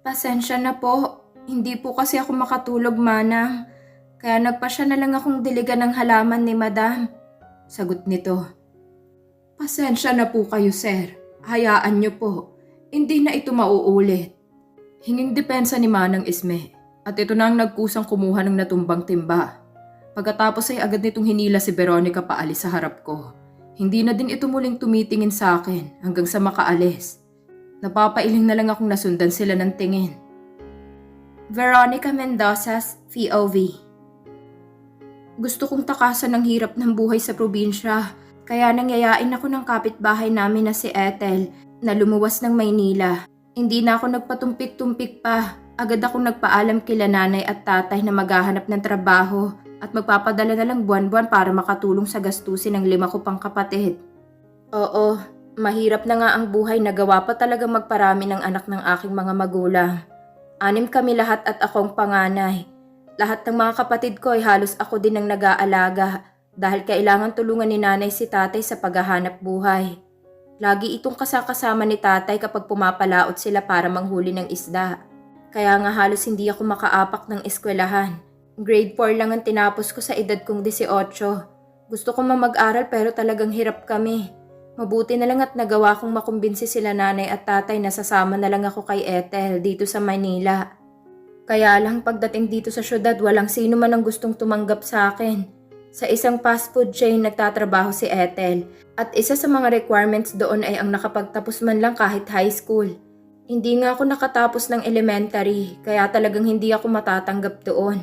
Pasensya na po. Hindi po kasi ako makatulog, Manang. Kaya nagpasya na lang akong diligan ng halaman ni Madam. Sagot nito. Pasensya na po kayo, sir. Hayaan niyo po. Hindi na ito mauulit. Hinging depensa ni Manang Isme. At ito na ang nagkusang kumuha ng natumbang timba. Pagkatapos ay agad nitong hinila si Veronica paalis sa harap ko. Hindi na din ito muling tumitingin sa akin hanggang sa makaalis. Napapailing na lang akong nasundan sila ng tingin. Veronica Mendoza's POV Gusto kong takasan ng hirap ng buhay sa probinsya, kaya nangyayain ako ng kapitbahay namin na si Ethel na lumuwas ng Maynila. Hindi na ako nagpatumpik-tumpik pa, agad akong nagpaalam kila nanay at tatay na maghahanap ng trabaho at magpapadala na lang buwan-buwan para makatulong sa gastusin ng lima ko pang kapatid. Oo, mahirap na nga ang buhay na gawa pa talaga magparami ng anak ng aking mga magulang. Anim kami lahat at akong panganay. Lahat ng mga kapatid ko ay halos ako din ang nag-aalaga dahil kailangan tulungan ni nanay si tatay sa paghahanap buhay. Lagi itong kasakasama ni tatay kapag pumapalaot sila para manghuli ng isda. Kaya nga halos hindi ako makaapak ng eskwelahan. Grade 4 lang ang tinapos ko sa edad kong 18. Gusto ko mag-aral pero talagang hirap kami. Mabuti na lang at nagawa kong makumbinsi sila nanay at tatay na sasama na lang ako kay Ethel dito sa Manila. Kaya lang pagdating dito sa syudad walang sino man ang gustong tumanggap sa akin. Sa isang fast food chain nagtatrabaho si Ethel at isa sa mga requirements doon ay ang nakapagtapos man lang kahit high school. Hindi nga ako nakatapos ng elementary kaya talagang hindi ako matatanggap doon.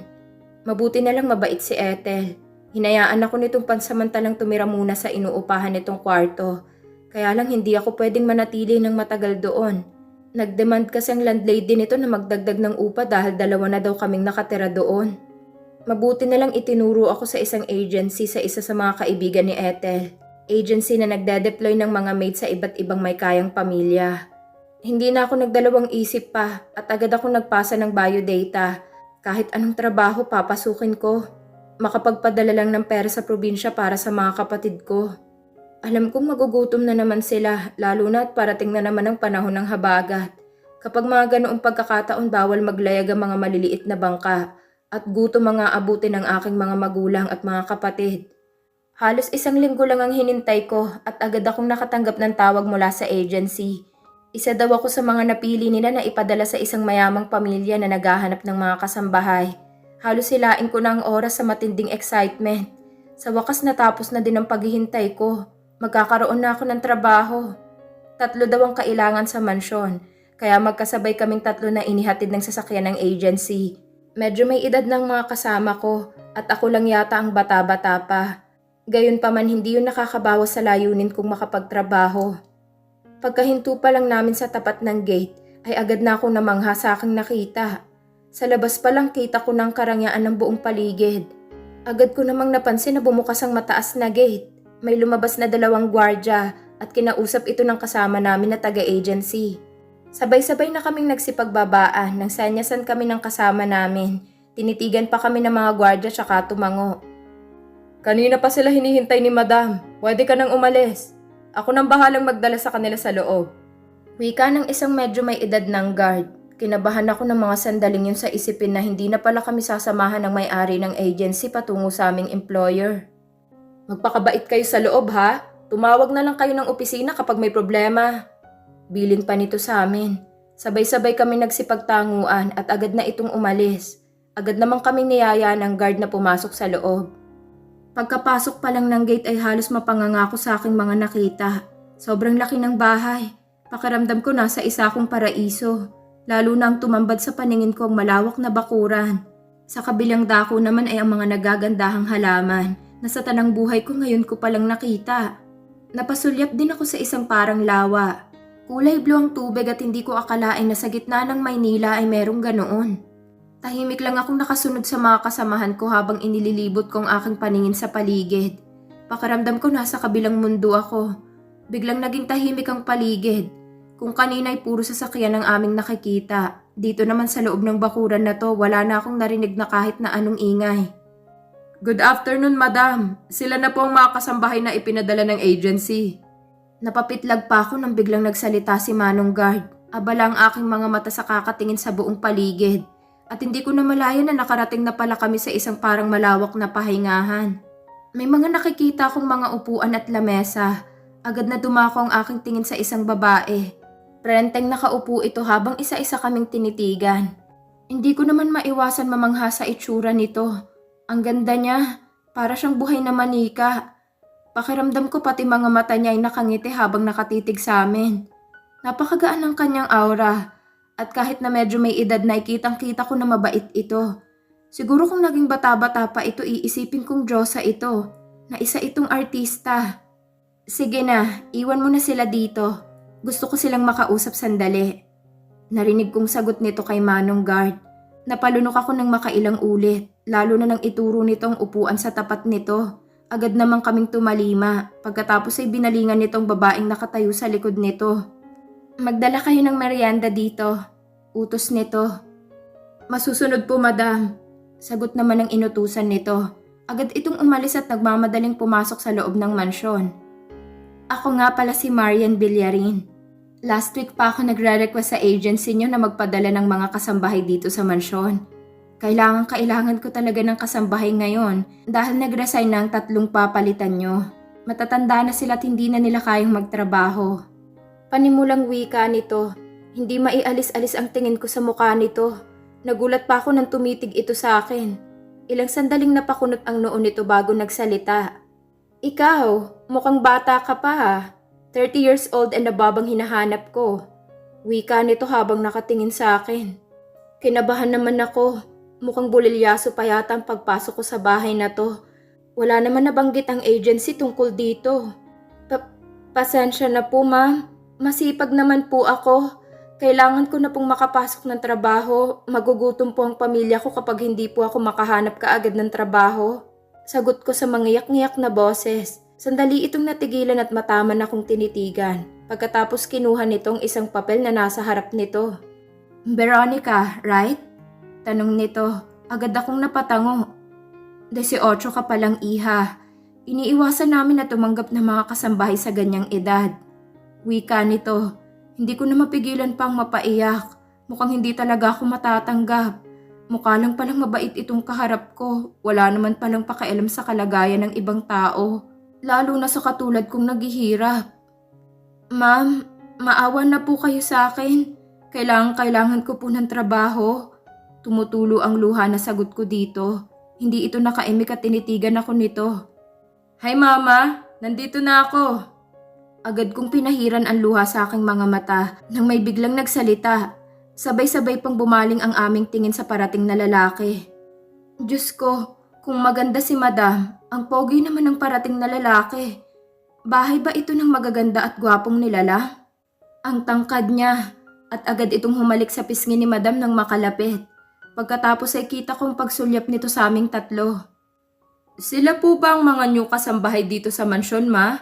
Mabuti na lang mabait si Ethel. Hinayaan ako nitong pansamantalang tumira muna sa inuupahan nitong kwarto. Kaya lang hindi ako pwedeng manatili ng matagal doon. Nagdemand kasi ang landlady nito na magdagdag ng upa dahil dalawa na daw kaming nakatira doon. Mabuti na lang itinuro ako sa isang agency sa isa sa mga kaibigan ni Ethel. Agency na nagde-deploy ng mga maid sa iba't ibang may kayang pamilya. Hindi na ako nagdalawang isip pa at agad ako nagpasa ng biodata. Kahit anong trabaho papasukin ko. Makapagpadala lang ng pera sa probinsya para sa mga kapatid ko. Alam kong magugutom na naman sila, lalo na at parating na naman ang panahon ng habagat. Kapag mga ganoong pagkakataon, bawal maglayag ang mga maliliit na bangka at gutom mga abutin ng aking mga magulang at mga kapatid. Halos isang linggo lang ang hinintay ko at agad akong nakatanggap ng tawag mula sa agency. Isa daw ako sa mga napili nila na ipadala sa isang mayamang pamilya na naghahanap ng mga kasambahay. Halos silain ko na ang oras sa matinding excitement. Sa wakas natapos na din ang paghihintay ko. Magkakaroon na ako ng trabaho. Tatlo daw ang kailangan sa mansyon, kaya magkasabay kaming tatlo na inihatid ng sasakyan ng agency. Medyo may edad ng mga kasama ko at ako lang yata ang bata-bata pa. Gayon pa man hindi yun nakakabawas sa layunin kong makapagtrabaho. Pagkahinto pa lang namin sa tapat ng gate ay agad na akong namangha sa aking nakita. Sa labas pa lang kita ko ng karangyaan ng buong paligid. Agad ko namang napansin na bumukas ang mataas na gate. May lumabas na dalawang gwardya at kinausap ito ng kasama namin na taga-agency. Sabay-sabay na kaming nagsipagbabaan nang sanyasan kami ng kasama namin. Tinitigan pa kami ng mga gwardya tsaka tumango. Kanina pa sila hinihintay ni madam. Pwede ka nang umalis. Ako nang bahalang magdala sa kanila sa loob. Wika ng isang medyo may edad ng guard. Kinabahan ako ng mga sandaling yun sa isipin na hindi na pala kami sasamahan ng may-ari ng agency patungo sa aming employer. Magpakabait kayo sa loob ha. Tumawag na lang kayo ng opisina kapag may problema. Bilin pa nito sa amin. Sabay-sabay kami nagsipagtanguan at agad na itong umalis. Agad naman kaming niyaya ng guard na pumasok sa loob. Pagkapasok pa lang ng gate ay halos mapangangako sa aking mga nakita. Sobrang laki ng bahay. Pakiramdam ko nasa isa akong paraiso. Lalo na ang tumambad sa paningin ko ang malawak na bakuran. Sa kabilang dako naman ay ang mga nagagandahang halaman na sa tanang buhay ko ngayon ko palang nakita. Napasulyap din ako sa isang parang lawa. Kulay blue ang tubig at hindi ko akalain na sa gitna ng Maynila ay merong ganoon. Tahimik lang akong nakasunod sa mga kasamahan ko habang inililibot ko ang aking paningin sa paligid. Pakiramdam ko nasa kabilang mundo ako. Biglang naging tahimik ang paligid. Kung kanina ay puro sasakyan ang aming nakikita, dito naman sa loob ng bakuran na to wala na akong narinig na kahit na anong ingay. Good afternoon, madam. Sila na po ang mga kasambahay na ipinadala ng agency. Napapitlag pa ako nang biglang nagsalita si Manong Guard. Abala ang aking mga mata sa kakatingin sa buong paligid. At hindi ko na malaya na nakarating na pala kami sa isang parang malawak na pahingahan. May mga nakikita akong mga upuan at lamesa. Agad na dumako ang aking tingin sa isang babae. Prenteng nakaupo ito habang isa-isa kaming tinitigan. Hindi ko naman maiwasan mamangha sa itsura nito. Ang ganda niya, para siyang buhay na manika. Pakiramdam ko pati mga mata niya ay nakangiti habang nakatitig sa amin. Napakagaan ng kanyang aura. At kahit na medyo may edad na ikitang kita ko na mabait ito. Siguro kung naging bata-bata pa ito iisipin kong Diyosa ito. Na isa itong artista. Sige na, iwan mo na sila dito. Gusto ko silang makausap sandali. Narinig kong sagot nito kay Manong Guard. Napalunok ako ng makailang ulit, lalo na nang ituro nitong upuan sa tapat nito. Agad namang kaming tumalima, pagkatapos ay binalingan nitong babaeng nakatayo sa likod nito. Magdala kayo ng merienda dito. Utos nito. Masusunod po madam. Sagot naman ng inutusan nito. Agad itong umalis at nagmamadaling pumasok sa loob ng mansyon. Ako nga pala si Marian Villarin. Last week pa ako nagre-request sa agency niyo na magpadala ng mga kasambahay dito sa mansyon. Kailangan kailangan ko talaga ng kasambahay ngayon dahil nag-resign na ang tatlong papalitan nyo. Matatanda na sila at hindi na nila kayang magtrabaho. Panimulang wika nito. Hindi maialis-alis ang tingin ko sa mukha nito. Nagulat pa ako nang tumitig ito sa akin. Ilang sandaling napakunot ang noon nito bago nagsalita. Ikaw, mukhang bata ka pa ha. 30 years old and above ang hinahanap ko. Wika nito habang nakatingin sa akin. Kinabahan naman ako. Mukhang bulilyaso pa yata ang pagpasok ko sa bahay na to. Wala naman nabanggit ang agency tungkol dito. Pa- pasensya na po ma'am. Masipag naman po ako. Kailangan ko na pong makapasok ng trabaho. Magugutom po ang pamilya ko kapag hindi po ako makahanap kaagad ng trabaho. Sagot ko sa mga yak na boses. Sandali itong natigilan at mataman akong tinitigan. Pagkatapos kinuha nitong isang papel na nasa harap nito. Veronica, right? Tanong nito. Agad akong napatango. 18 ka palang iha. Iniiwasan namin na tumanggap ng mga kasambahay sa ganyang edad. Wika nito. Hindi ko na mapigilan pang mapaiyak. Mukhang hindi talaga ako matatanggap. Mukha lang palang mabait itong kaharap ko. Wala naman palang pakialam sa kalagayan ng ibang tao. Lalo na sa katulad kong naghihirap. Ma'am, maawa na po kayo sa akin. Kailangan kailangan ko po ng trabaho. Tumutulo ang luha na sagot ko dito. Hindi ito nakaimik at tinitigan ako nito. Hi mama, nandito na ako. Agad kong pinahiran ang luha sa aking mga mata nang may biglang nagsalita. Sabay-sabay pang bumaling ang aming tingin sa parating na lalaki. Diyos ko, kung maganda si madam, ang pogi naman ng parating na lalaki. Bahay ba ito ng magaganda at gwapong nilala? Ang tangkad niya at agad itong humalik sa pisngi ni madam nang makalapit. Pagkatapos ay kita kong pagsulyap nito sa aming tatlo. Sila po ba ang mga new kasambahay dito sa mansyon, ma?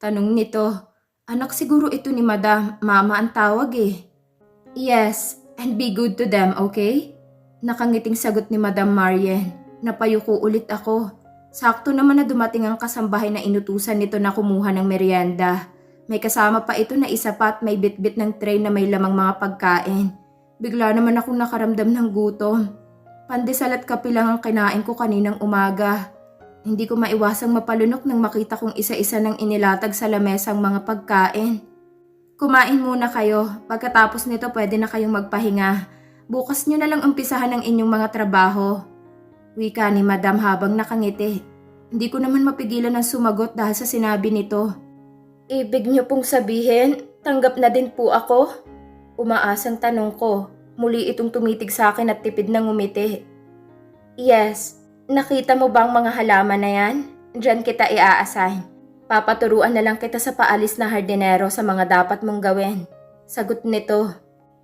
Tanong nito. Anak siguro ito ni madam, mama ang tawag eh. Yes, and be good to them, okay? Nakangiting sagot ni Madam Marian. Napayuko ulit ako. Sakto naman na dumating ang kasambahay na inutusan nito na kumuha ng merienda. May kasama pa ito na isa pa at may bitbit ng tray na may lamang mga pagkain. Bigla naman akong nakaramdam ng gutom. Pandesal at kape lang ang kinain ko kaninang umaga. Hindi ko maiwasang mapalunok nang makita kong isa-isa ng inilatag sa lamesang mga pagkain. Kumain muna kayo. Pagkatapos nito pwede na kayong magpahinga. Bukas nyo na lang umpisahan ang inyong mga trabaho. Wika ni Madam habang nakangiti. Hindi ko naman mapigilan ng sumagot dahil sa sinabi nito. Ibig niyo pong sabihin, tanggap na din po ako? Umaasang tanong ko. Muli itong tumitig sa akin at tipid ng umiti. Yes, nakita mo ba ang mga halaman na yan? Diyan kita i-assign. Papaturuan na lang kita sa paalis na hardinero sa mga dapat mong gawin. Sagot nito.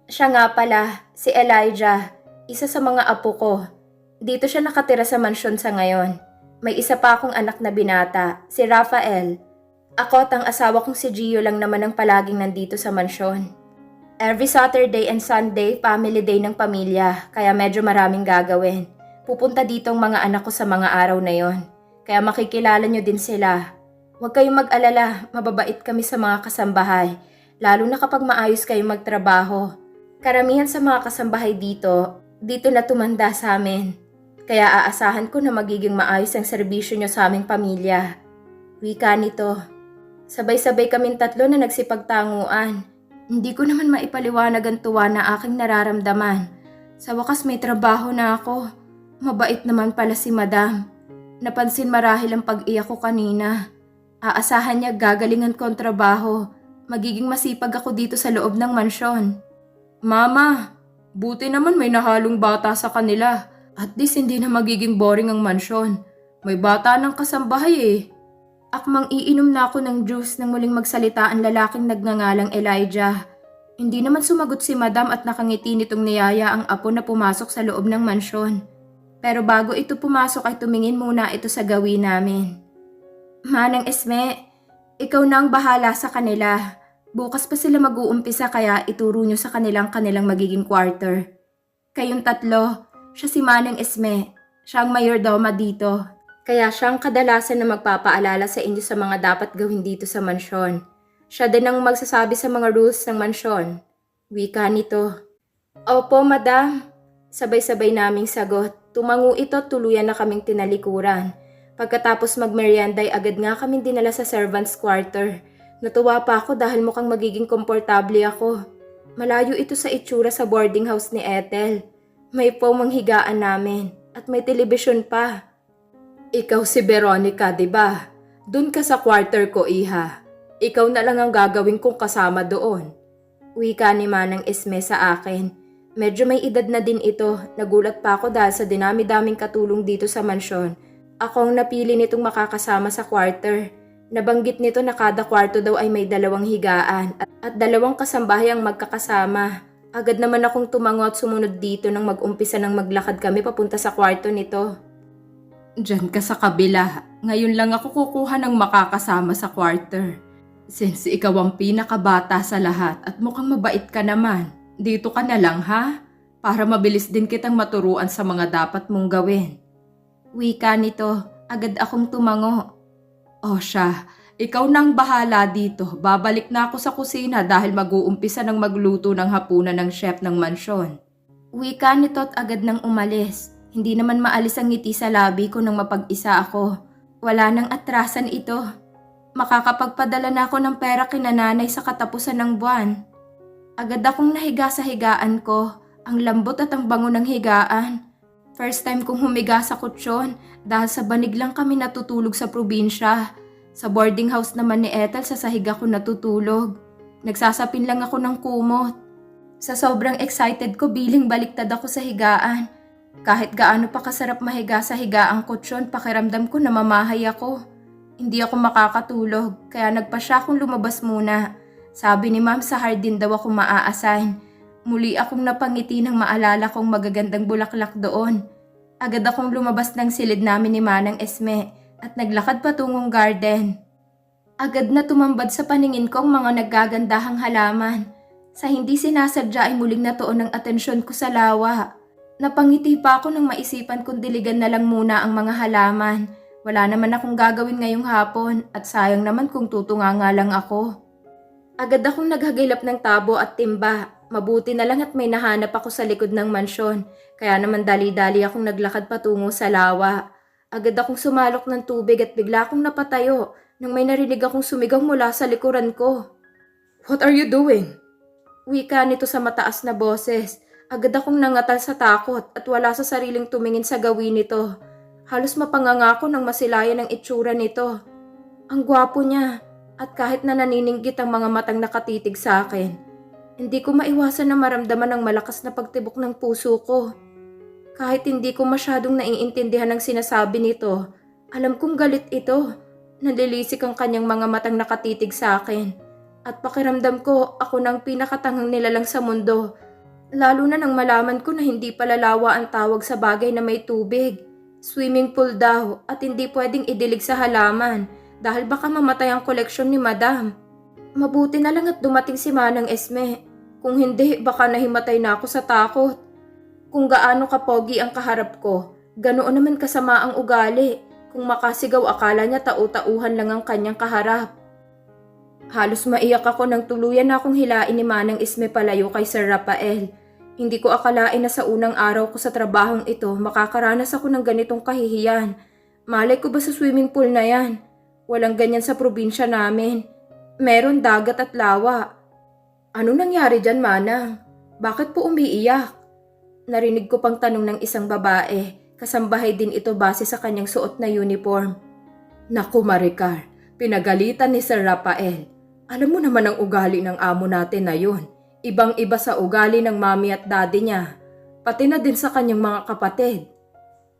Siya nga pala, si Elijah, isa sa mga apo ko. Dito siya nakatira sa mansyon sa ngayon. May isa pa akong anak na binata, si Rafael. Ako at ang asawa kong si Gio lang naman ang palaging nandito sa mansyon. Every Saturday and Sunday, family day ng pamilya, kaya medyo maraming gagawin. Pupunta dito ang mga anak ko sa mga araw na yon. Kaya makikilala nyo din sila. Huwag kayong mag-alala, mababait kami sa mga kasambahay. lalo na kapag maayos kayo magtrabaho. Karamihan sa mga kasambahay dito, dito na tumanda sa amin. Kaya aasahan ko na magiging maayos ang serbisyo nyo sa aming pamilya. Wika nito. Sabay-sabay kaming tatlo na nagsipagtanguan. Hindi ko naman maipaliwanag ang tuwa na aking nararamdaman. Sa wakas may trabaho na ako. Mabait naman pala si madam. Napansin marahil ang pag-iyak ko kanina. Aasahan niya gagalingan ko ang trabaho. Magiging masipag ako dito sa loob ng mansyon. Mama, buti naman may nahalong bata sa kanila. At least hindi na magiging boring ang mansyon. May bata ng kasambahay eh. Akmang iinom na ako ng juice nang muling magsalita ang lalaking nagngangalang Elijah. Hindi naman sumagot si madam at nakangiti nitong niyaya ang apo na pumasok sa loob ng mansyon. Pero bago ito pumasok ay tumingin muna ito sa gawin namin. Manang Esme, ikaw na ang bahala sa kanila. Bukas pa sila mag-uumpisa kaya ituro nyo sa kanilang kanilang magiging quarter. Kayong tatlo, siya si Manang Esme. Siya ang mayordoma dito. Kaya siya ang kadalasan na magpapaalala sa inyo sa mga dapat gawin dito sa mansyon. Siya din ang magsasabi sa mga rules ng mansyon. Wika nito. Opo, madam. Sabay-sabay naming sagot. Tumango ito tuluyan na kaming tinalikuran. Pagkatapos magmerienda ay agad nga kaming dinala sa servants quarter. Natuwa pa ako dahil mukhang magiging komportable ako. Malayo ito sa itsura sa boarding house ni Ethel. May foam ang higaan namin at may telebisyon pa. Ikaw si Veronica, di ba? Doon ka sa quarter ko, iha. Ikaw na lang ang gagawin kong kasama doon. Wika ni Manang Esme sa akin. Medyo may edad na din ito. Nagulat pa ako dahil sa dinami-daming katulong dito sa mansyon. Ako ang napili nitong makakasama sa quarter. Nabanggit nito na kada kwarto daw ay may dalawang higaan at, at dalawang kasambahay ang magkakasama. Agad naman akong tumango at sumunod dito nang mag-umpisa ng maglakad kami papunta sa kwarto nito. Diyan ka sa kabila. Ngayon lang ako kukuha ng makakasama sa quarter. Since ikaw ang pinakabata sa lahat at mukhang mabait ka naman, dito ka na lang ha? Para mabilis din kitang maturuan sa mga dapat mong gawin. Wika nito, agad akong tumango. O siya, ikaw nang bahala dito. Babalik na ako sa kusina dahil mag-uumpisa ng magluto ng hapunan ng chef ng mansyon. Wika nito at agad nang umalis. Hindi naman maalis ang ngiti sa labi ko nang mapag-isa ako. Wala nang atrasan ito. Makakapagpadala na ako ng pera kina nanay sa katapusan ng buwan. Agad akong nahiga sa higaan ko. Ang lambot at ang bango ng higaan. First time kong humiga sa kutsyon dahil sa banig lang kami natutulog sa probinsya. Sa boarding house naman ni Ethel sa sahig ako natutulog. Nagsasapin lang ako ng kumot. Sa sobrang excited ko biling baliktad ako sa higaan. Kahit gaano pa kasarap mahiga sa higaang kutsyon, pakiramdam ko na mamahay ako. Hindi ako makakatulog, kaya nagpa siya akong lumabas muna. Sabi ni ma'am sa hardin daw ako maa-assign. Muli akong napangiti nang maalala kong magagandang bulaklak doon. Agad akong lumabas ng silid namin ni Manang Esme at naglakad patungong garden. Agad na tumambad sa paningin ko ang mga naggagandahang halaman. Sa hindi sinasadya ay muling natuon ang atensyon ko sa lawa. Napangiti pa ako nang maisipan kong diligan na lang muna ang mga halaman. Wala naman akong gagawin ngayong hapon at sayang naman kung tutunga nga lang ako. Agad akong naghagilap ng tabo at timba. Mabuti na lang at may nahanap ako sa likod ng mansyon. Kaya naman dali-dali akong naglakad patungo sa lawa. Agad akong sumalok ng tubig at bigla akong napatayo nang may narinig akong sumigaw mula sa likuran ko. What are you doing? Wika nito sa mataas na boses. Agad akong nangatal sa takot at wala sa sariling tumingin sa gawin nito. Halos mapangangako nang masilayan ang itsura nito. Ang gwapo niya at kahit na nanininggit ang mga matang nakatitig sa akin, hindi ko maiwasan na maramdaman ang malakas na pagtibok ng puso ko. Kahit hindi ko masyadong naiintindihan ang sinasabi nito, alam kong galit ito. Nalilisik ang kanyang mga matang nakatitig sa akin. At pakiramdam ko ako nang pinakatangang nilalang sa mundo Lalo na nang malaman ko na hindi pala lawa ang tawag sa bagay na may tubig. Swimming pool daw at hindi pwedeng idilig sa halaman dahil baka mamatay ang koleksyon ni madam. Mabuti na lang at dumating si Manang Esme. Kung hindi, baka nahimatay na ako sa takot. Kung gaano kapogi ang kaharap ko, ganoon naman kasama ang ugali. Kung makasigaw akala niya tau-tauhan lang ang kanyang kaharap. Halos maiyak ako nang tuluyan na akong hilain ni Manang Isme palayo kay Sir Rafael. Hindi ko akalain na sa unang araw ko sa trabahong ito makakaranas ako ng ganitong kahihiyan. Malay ko ba sa swimming pool na yan? Walang ganyan sa probinsya namin. Meron dagat at lawa. Ano nangyari dyan, Manang? Bakit po umiiyak? Narinig ko pang tanong ng isang babae. Kasambahay din ito base sa kanyang suot na uniform. Naku, Maricar. Pinagalitan ni Sir Rafael. Alam mo naman ang ugali ng amo natin na yun. Ibang-iba sa ugali ng mami at daddy niya. Pati na din sa kanyang mga kapatid.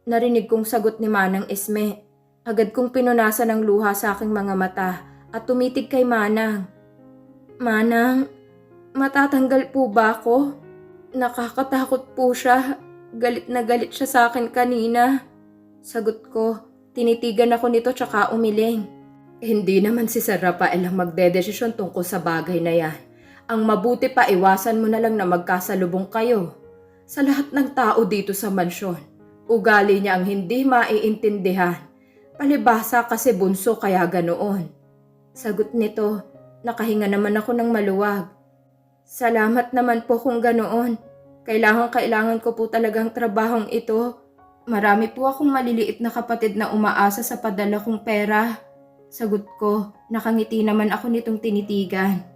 Narinig kong sagot ni Manang Esme. Agad kong pinunasan ng luha sa aking mga mata at tumitig kay Manang. Manang, matatanggal po ba ako? Nakakatakot po siya. Galit na galit siya sa akin kanina. Sagot ko, tinitigan ako nito tsaka umiling. Hindi naman si Sir Rafael ang magdedesisyon tungkol sa bagay na yan. Ang mabuti pa iwasan mo na lang na magkasalubong kayo. Sa lahat ng tao dito sa mansyon, ugali niya ang hindi maiintindihan. Palibasa kasi bunso kaya ganoon. Sagot nito, nakahinga naman ako ng maluwag. Salamat naman po kung ganoon. Kailangan kailangan ko po talagang trabahong ito. Marami po akong maliliit na kapatid na umaasa sa padala kong pera. Sagot ko, nakangiti naman ako nitong tinitigan.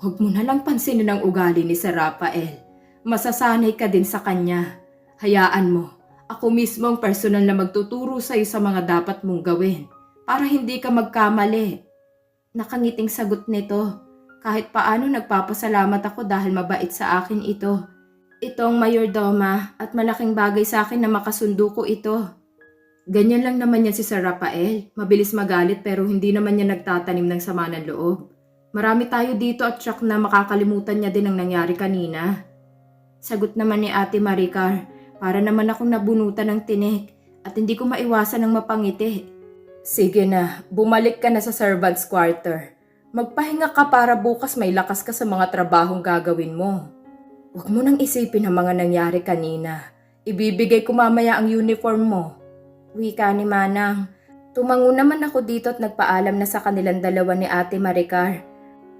Huwag mo na lang pansinin ang ugali ni Sir Rafael. Masasanay ka din sa kanya. Hayaan mo, ako mismo ang personal na magtuturo sa iyo sa mga dapat mong gawin para hindi ka magkamali. Nakangiting sagot nito. Kahit paano nagpapasalamat ako dahil mabait sa akin ito. Itong mayordoma at malaking bagay sa akin na makasundo ko ito. Ganyan lang naman yan si Sir Rafael. Mabilis magalit pero hindi naman niya nagtatanim ng sama ng loob. Marami tayo dito at tsak na makakalimutan niya din ang nangyari kanina. Sagot naman ni Ate Maricar, para naman akong nabunutan ng tinik at hindi ko maiwasan ng mapangiti. Sige na, bumalik ka na sa servant's quarter. Magpahinga ka para bukas may lakas ka sa mga trabahong gagawin mo. Huwag mo nang isipin ang mga nangyari kanina. Ibibigay ko mamaya ang uniform mo. Wika ni Manang. Tumango naman ako dito at nagpaalam na sa kanilang dalawa ni Ate Maricar.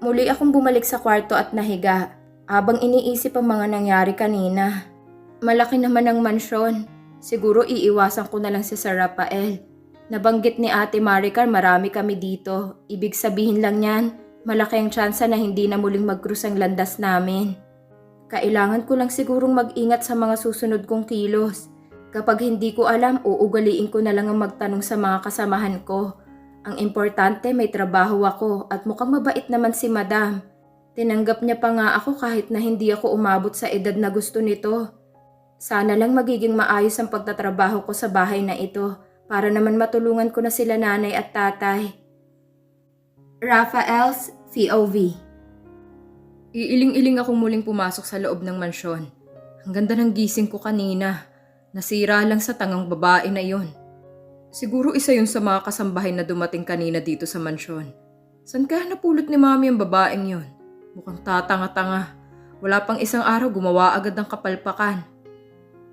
Muli akong bumalik sa kwarto at nahiga habang iniisip ang mga nangyari kanina. Malaki naman ang mansyon. Siguro iiwasan ko na lang si Sir Rafael. Nabanggit ni Ate Maricar marami kami dito. Ibig sabihin lang yan, malaki ang tsansa na hindi na muling magkrus ang landas namin. Kailangan ko lang sigurong mag-ingat sa mga susunod kong kilos. Kapag hindi ko alam, uugaliin ko na lang ang magtanong sa mga kasamahan ko. Ang importante may trabaho ako at mukhang mabait naman si Madam. Tinanggap niya pa nga ako kahit na hindi ako umabot sa edad na gusto nito. Sana lang magiging maayos ang pagtatrabaho ko sa bahay na ito para naman matulungan ko na sila nanay at tatay. Raphael's POV Iiling-iling akong muling pumasok sa loob ng mansyon. Ang ganda ng gising ko kanina. Nasira lang sa tangang babae na yon. Siguro isa yun sa mga kasambahay na dumating kanina dito sa mansyon. San kaya napulot ni mami ang babaeng yon? Mukhang tatanga-tanga. Wala pang isang araw gumawa agad ng kapalpakan.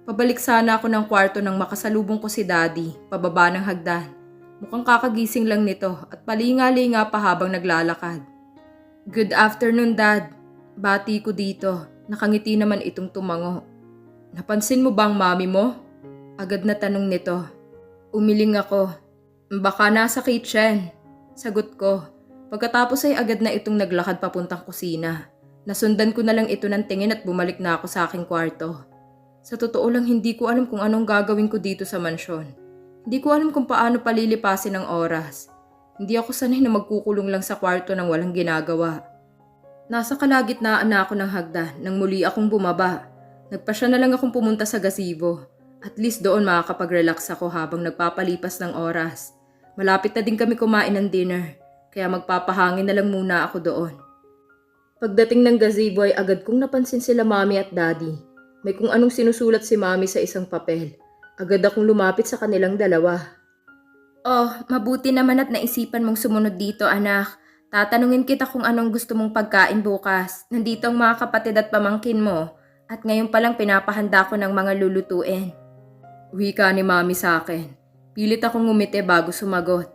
Pabalik sana ako ng kwarto nang makasalubong ko si daddy, pababa ng hagdan. Mukhang kakagising lang nito at palinga-linga pa habang naglalakad. Good afternoon, dad. Bati ko dito. Nakangiti naman itong tumango. Napansin mo bang mami mo? Agad na tanong nito. Umiling ako. Baka nasa kitchen. Sagot ko. Pagkatapos ay agad na itong naglakad papuntang kusina. Nasundan ko na lang ito ng tingin at bumalik na ako sa aking kwarto. Sa totoo lang hindi ko alam kung anong gagawin ko dito sa mansyon. Hindi ko alam kung paano palilipasin ang oras. Hindi ako sanay na magkukulong lang sa kwarto nang walang ginagawa. Nasa kalagitnaan na ako ng hagdan nang muli akong bumaba. Nagpasya na lang akong pumunta sa gazebo. At least doon makakapag-relax ako habang nagpapalipas ng oras. Malapit na din kami kumain ng dinner, kaya magpapahangin na lang muna ako doon. Pagdating ng gazebo ay agad kong napansin sila mami at daddy. May kung anong sinusulat si mami sa isang papel. Agad akong lumapit sa kanilang dalawa. Oh, mabuti naman at naisipan mong sumunod dito anak. Tatanungin kita kung anong gusto mong pagkain bukas. Nandito ang mga kapatid at pamangkin mo. At ngayon palang pinapahanda ko ng mga lulutuin. Wika ni mami sa akin. Pilit akong ngumiti bago sumagot.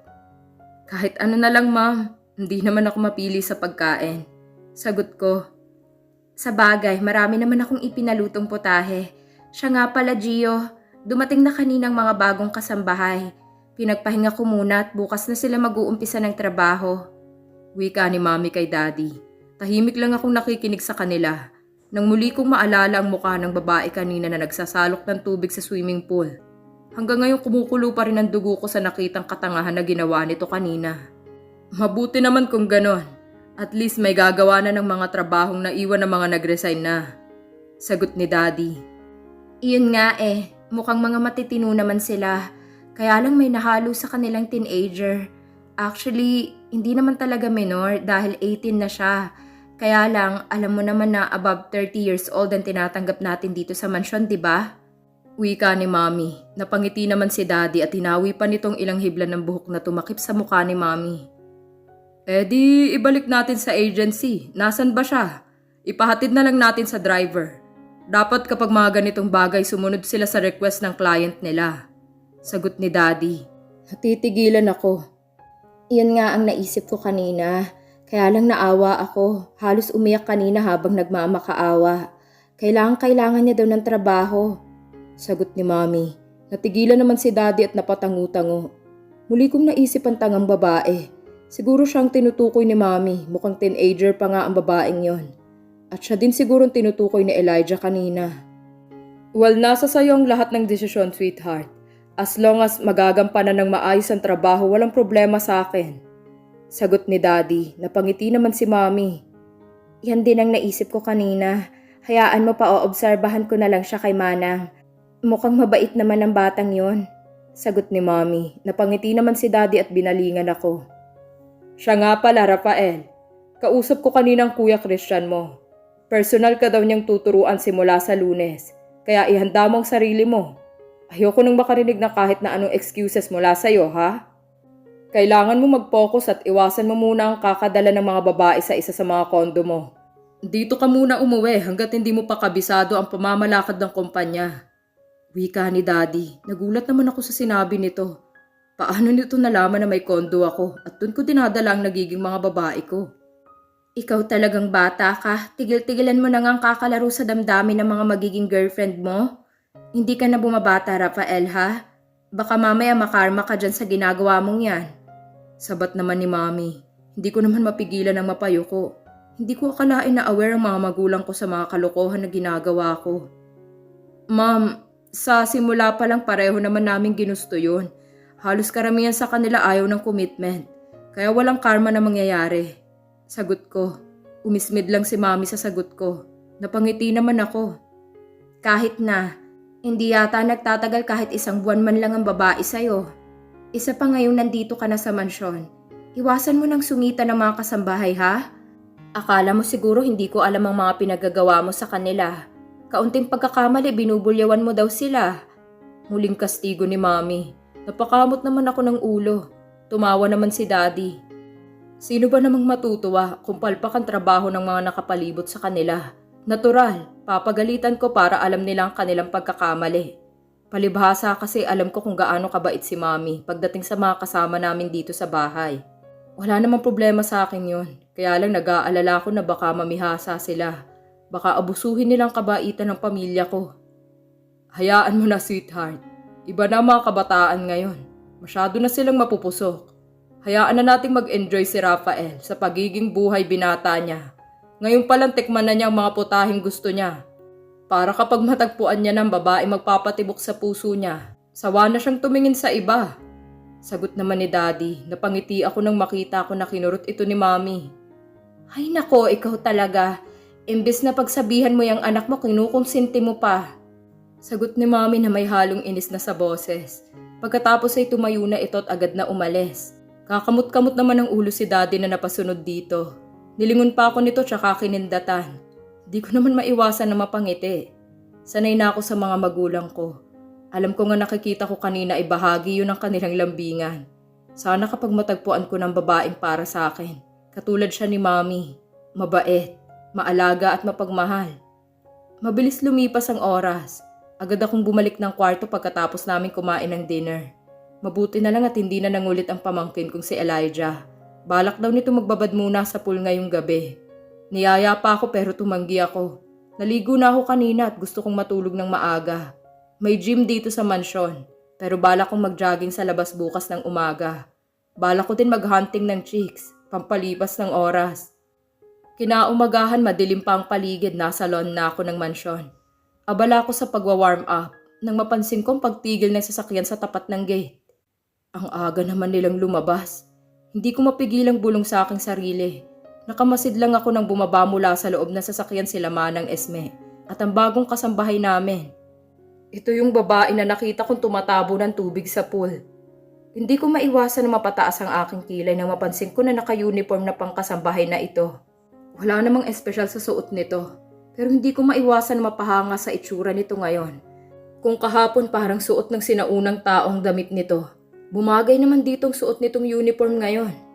Kahit ano na lang ma'am, Hindi naman ako mapili sa pagkain. Sagot ko. Sa bagay, marami naman akong ipinalutong putahe. Siya nga pala, Gio. Dumating na kaninang mga bagong kasambahay. Pinagpahinga ko muna at bukas na sila mag-uumpisa ng trabaho. Wika ni mami kay daddy. Tahimik lang akong nakikinig sa kanila. Nang muli kong maalala ang mukha ng babae kanina na nagsasalok ng tubig sa swimming pool. Hanggang ngayon kumukulo pa rin ang dugo ko sa nakitang katangahan na ginawa nito kanina. Mabuti naman kung ganon. At least may gagawa na ng mga trabahong naiwan ng mga nag-resign na. Sagot ni daddy. Iyon nga eh, mukhang mga matitino naman sila. Kaya lang may nahalo sa kanilang teenager. Actually, hindi naman talaga minor dahil 18 na siya. Kaya lang, alam mo naman na above 30 years old ang tinatanggap natin dito sa mansyon, di ba? Wika ni Mami. Napangiti naman si Daddy at hinawi pa nitong ilang hibla ng buhok na tumakip sa mukha ni Mami. Eh di, ibalik natin sa agency. Nasaan ba siya? Ipahatid na lang natin sa driver. Dapat kapag mga ganitong bagay sumunod sila sa request ng client nila. Sagot ni Daddy. Natitigilan ako. Iyan nga ang naisip ko kanina. Kaya lang naawa ako. Halos umiyak kanina habang nagmamakaawa. Kailangan kailangan niya daw ng trabaho. Sagot ni Mami. Natigilan naman si Daddy at napatangu-tango. Muli kong naisip ang tangang babae. Siguro siyang tinutukoy ni Mami. Mukhang teenager pa nga ang babaeng yon. At siya din siguro tinutukoy ni Elijah kanina. Well, nasa sayo ang lahat ng desisyon, sweetheart. As long as magagampanan ng maayos ang trabaho, walang problema sa akin. Sagot ni Daddy, napangiti naman si Mami. Yan din ang naisip ko kanina. Hayaan mo pa oobserbahan ko na lang siya kay Manang. Mukhang mabait naman ang batang yon. Sagot ni Mami. Napangiti naman si Daddy at binalingan ako. Siya nga pala, Rafael. Kausap ko kaninang kuya Christian mo. Personal ka daw niyang tuturuan simula sa lunes. Kaya ihanda mo ang sarili mo. Ayoko nang makarinig na kahit na anong excuses mula sa'yo, ha? Kailangan mo mag-focus at iwasan mo muna ang kakadala ng mga babae sa isa sa mga kondo mo. Dito ka muna umuwi hanggat hindi mo pa kabisado ang pamamalakad ng kumpanya. Wika ni Daddy, nagulat naman ako sa sinabi nito. Paano nito nalaman na may kondo ako at dun ko dinadala ang nagiging mga babae ko? Ikaw talagang bata ka. Tigil-tigilan mo na ngang kakalaro sa damdamin ng mga magiging girlfriend mo. Hindi ka na bumabata, Rafael, ha? Baka mamaya makarma ka dyan sa ginagawa mong yan. Sabat naman ni Mami. Hindi ko naman mapigilan ang mapayo ko. Hindi ko akalain na aware ang mga magulang ko sa mga kalokohan na ginagawa ko. Ma'am, sa simula pa lang pareho naman namin ginusto yun. Halos karamihan sa kanila ayaw ng commitment. Kaya walang karma na mangyayari. Sagot ko. Umismid lang si mami sa sagot ko. Napangiti naman ako. Kahit na, hindi yata nagtatagal kahit isang buwan man lang ang babae sa'yo. Isa pa ngayon nandito ka na sa mansyon. Iwasan mo nang sumita ng mga kasambahay ha? Akala mo siguro hindi ko alam ang mga pinagagawa mo sa kanila. Kaunting pagkakamali binubulyawan mo daw sila. Muling kastigo ni mami. Napakamot naman ako ng ulo. Tumawa naman si daddy. Sino ba namang matutuwa kung palpak ang trabaho ng mga nakapalibot sa kanila? Natural, papagalitan ko para alam nilang kanilang pagkakamali. Palibhasa kasi alam ko kung gaano kabait si mami pagdating sa mga kasama namin dito sa bahay. Wala namang problema sa akin yun. Kaya lang nag-aalala ko na baka mamihasa sila. Baka abusuhin nilang kabaitan ng pamilya ko. Hayaan mo na sweetheart. Iba na mga kabataan ngayon. Masyado na silang mapupusok. Hayaan na nating mag-enjoy si Rafael sa pagiging buhay binata niya. Ngayon palang tikman na niya ang mga putahing gusto niya. Para kapag matagpuan niya ng babae magpapatibok sa puso niya, sawa na siyang tumingin sa iba. Sagot naman ni Daddy, napangiti ako nang makita ko na kinurot ito ni Mami. Ay nako, ikaw talaga. Imbes na pagsabihan mo yung anak mo, kinukonsinti mo pa. Sagot ni Mami na may halong inis na sa boses. Pagkatapos ay tumayo na ito at agad na umalis. Kakamot-kamot naman ng ulo si Daddy na napasunod dito. Nilingon pa ako nito tsaka kinindatan. Di ko naman maiwasan na mapangiti. Sanay na ako sa mga magulang ko. Alam ko nga nakikita ko kanina ay bahagi yun ng kanilang lambingan. Sana kapag matagpuan ko ng babaeng para sa akin. Katulad siya ni Mami. Mabait, maalaga at mapagmahal. Mabilis lumipas ang oras. Agad akong bumalik ng kwarto pagkatapos namin kumain ng dinner. Mabuti na lang at hindi na nangulit ang pamangkin kong si Elijah. Balak daw nito magbabad muna sa pool ngayong gabi. Niyaya pa ako pero tumanggi ako. Naligo na ako kanina at gusto kong matulog ng maaga. May gym dito sa mansyon, pero balak kong mag-jogging sa labas bukas ng umaga. Balak ko din mag-hunting ng chicks, pampalipas ng oras. Kinaumagahan madilim pa ang paligid, nasa lawn na ako ng mansyon. Abala ko sa pagwa-warm up nang mapansin kong pagtigil ng sasakyan sa tapat ng gate. Ang aga naman nilang lumabas. Hindi ko mapigilang bulong sa aking sarili. Nakamasid lang ako nang bumaba mula sa loob ng sasakyan sila Manang Esme at ang bagong kasambahay namin. Ito yung babae na nakita kong tumatabo ng tubig sa pool. Hindi ko maiwasan na mapataas ang aking kilay nang mapansin ko na naka-uniform na pangkasambahay na ito. Wala namang espesyal sa suot nito, pero hindi ko maiwasan mapahanga sa itsura nito ngayon. Kung kahapon parang suot ng sinaunang taong damit nito, bumagay naman ditong suot nitong uniform ngayon.